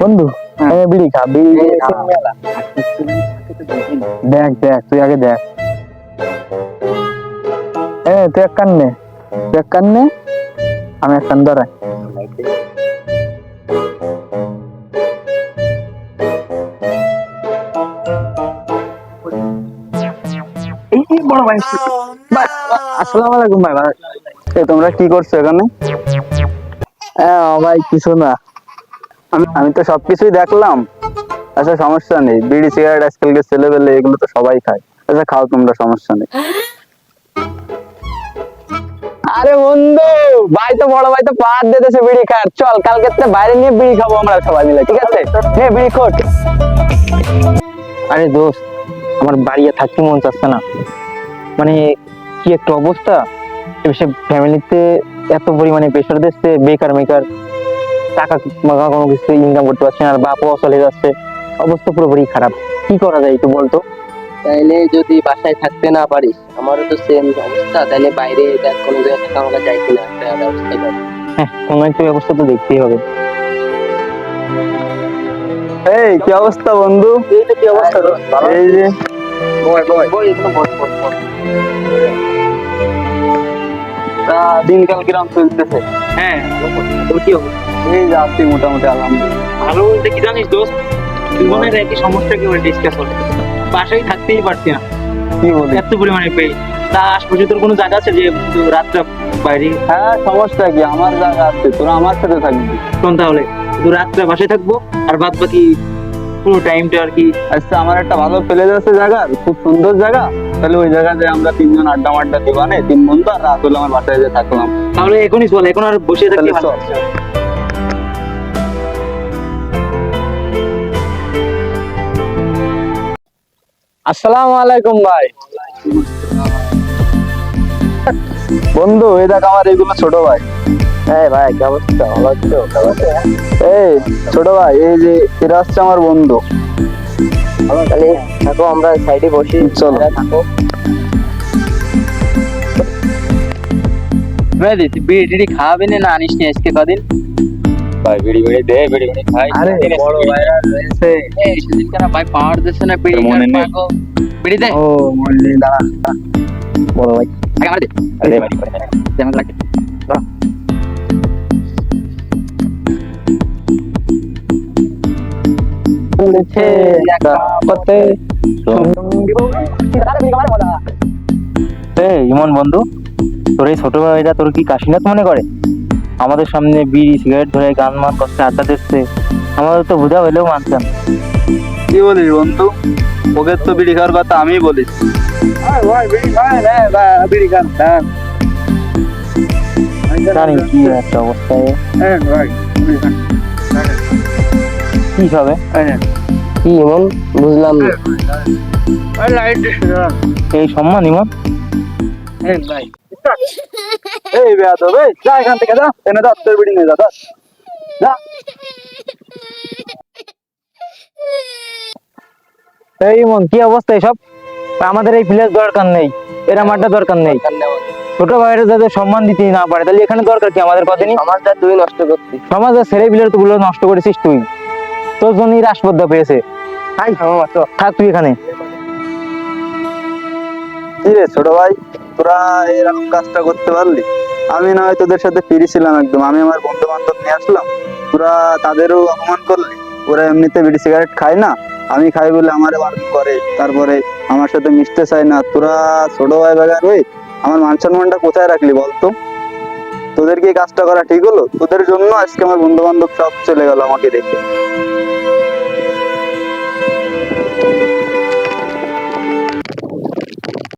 বন্ধু হ্যাঁ। বিড়ি খা বিড়ি। দেখ দেখ তুই আগে দেখ। এ তুই এক কান নে। তুই এক কান নে আমি এক কান ধরাই। বড় ভাই। ভাই, আসসালামু আলাইকুম ভাই। ভাই তোমরা কি করছ এখানে? হ্যাঁ ভাই কিছু না। আমি আমি তো সবকিছুই দেখলাম। আচ্ছা সমস্যা নেই। বিড়ি সিগারেট আজকালকে ছেলে পেলে এগুলো তো সবাই খায়। আচ্ছা খাও তোমরা সমস্যা নেই। আরে বন্ধু ভাই তো বড় ভাই তো পাহাড় দিতেছে বিড়ি খায়। চল কালকে থেকে বাইরে নিয়ে বিড়ি খাব আমরা সবাই মিলে ঠিক আছে? নে বিড়ি খোট আরে দোস্ত আমার বাড়ি আর থাকতে মন চাচ্ছে না। মানে কি একটা অবস্থা? সে ফ্যামিলিতে এত পরিমাণে প্রেশার দিচ্ছে বেকার মেকার টাকা কোনো কিছু ইনকাম করতে পারছে না আর বাপও চলে যাচ্ছে। অবস্থা পুরোপুরি খারাপ। কি করা যায় একটু বলতো? তাইলে যদি বাসায় থাকতে না পারিস আমারও তো সেম অবস্থা। তাইলে বাইরে দেখ কোনো জায়গায় থাকা আমাকে যায় কিনা একটা ব্যবস্থা কর। হ্যাঁ কোনো একটা ব্যবস্থা তো দেখতেই হবে। এই কি অবস্থা বন্ধু? এই তো কি অবস্থা? এই যে বয় বয়। বস বস তা দিনকাল কিরম চলতেছে? হ্যাঁ। তোর কি হবে এই যাচ্ছি মোটামুটি আলহামদুলিল্লাহ। ভালো বলতে কি জানিস দোস্ত? জীবনের একই সমস্যাকে ডিসকাস করতে বাসায় থাকতেই পারছি না। কি বলি এত পরিমাণে পেয়ে তা আশপাশে তোর কোনো জায়গা আছে যে রাতটা বাইরে? হ্যাঁ সমস্যা কি? আমার জায়গা আছে। তোরা আমার সাথে থাকবি? শোন তাহলে শুধু রাতটা বাসায় থাকব আর বাদ বাকি পুরো টাইমটা আর কি আচ্ছা আমার একটা ভালো প্লেস আছে জায়গা খুব সুন্দর জায়গা। তাহলে ওই জায়গাতে আমরা তিনজন আড্ডা মাড্ডা দিবানে তিন বন্ধু আর রাত হলে আমার বাসায় যে থাকলাম। তাহলে এখনই চল এখন আর বসে না। আসসালামু আলাইকুম ভাই। বন্ধু এই দেখ আমার এইগুলো ছোট ভাই। হ্যাঁ ভাই কি অবস্থা? ভালো আছো? এই ছোট ভাই এই যে এরা হচ্ছে আমার বন্ধু। তাহলে থাকো আমরা সাইডে বসি। চলো। থাকো। মেহেদি তুই বিড়ি টিড়ি খাওয়াবি না আনিস নি আজকে কদিন? ভাই বিড়ি বিড়ি দে বিড়ি বিড়ি খাই আরে বড় ভাইরা রয়েছে। এই সেদিন কেন ভাই পাওয়ার দিচ্ছে না বিড়ি মনে নেই। বিড়ি দে। ও মনে দাঁড়া বড় ভাই। আগে আমার দে। দে ভাই যেমন লাগে। উড়েছে একা পথে এই ইমন বন্ধু তোর এই ছোট ভাইরা তোর কি কাশিনাথ মনে করে? আমাদের সামনে বিড়ি সিগারেট ধরে গান মান করতে আড্ডা দিচ্ছে। আমাদের তো বোঝা হইলেও মানছে না। কি বলিস বন্ধু? ওকে তো বিড়ি খাওয়ার কথা আমি বলিস জানি কি একটা অবস্থায় কি হবে কি এমন বুঝলাম না। এই সম্মান ইমন। এই বেয়াদব এই যা এখান থেকে যা। এনে যা তোর বিড়ি নিয়ে যা এই ইমন কি অবস্থা এসব? আমাদের এই প্লেস দরকার নেই। এরা মাঠটা দরকার নেই। ছোট ভাইরা যাতে সম্মান দিতে না পারে তাহলে এখানে দরকার কি? আমাদের কদিনই? আমার যা তুই নষ্ট করছিস সমাজের ছেলে পিলের তো গুলো নষ্ট করেছিস তুই। তোর জন্যই রাসপদ্দা পেয়েছে থাক তুই এখানে। কি রে ছোট ভাই তোরা এরকম কাজটা করতে পারলি? আমি না হয় তোদের সাথে ফিরেছিলাম একদম। আমি আমার বন্ধু বান্ধব নিয়ে আসলাম। তোরা তাদেরও অপমান করলি। ওরা এমনিতে বিড়ি সিগারেট খায় না। আমি খাই বলে আমারে বারণ করে। তারপরে আমার সাথে মিশতে চায় না। তোরা ছোট ভাই বাগার হয়ে আমার মান সম্মানটা কোথায় রাখলি বলতো তোদের কি এই কাজটা করা ঠিক হলো? তোদের জন্য আজকে আমার বন্ধু বান্ধব সব চলে গেল আমাকে দেখে।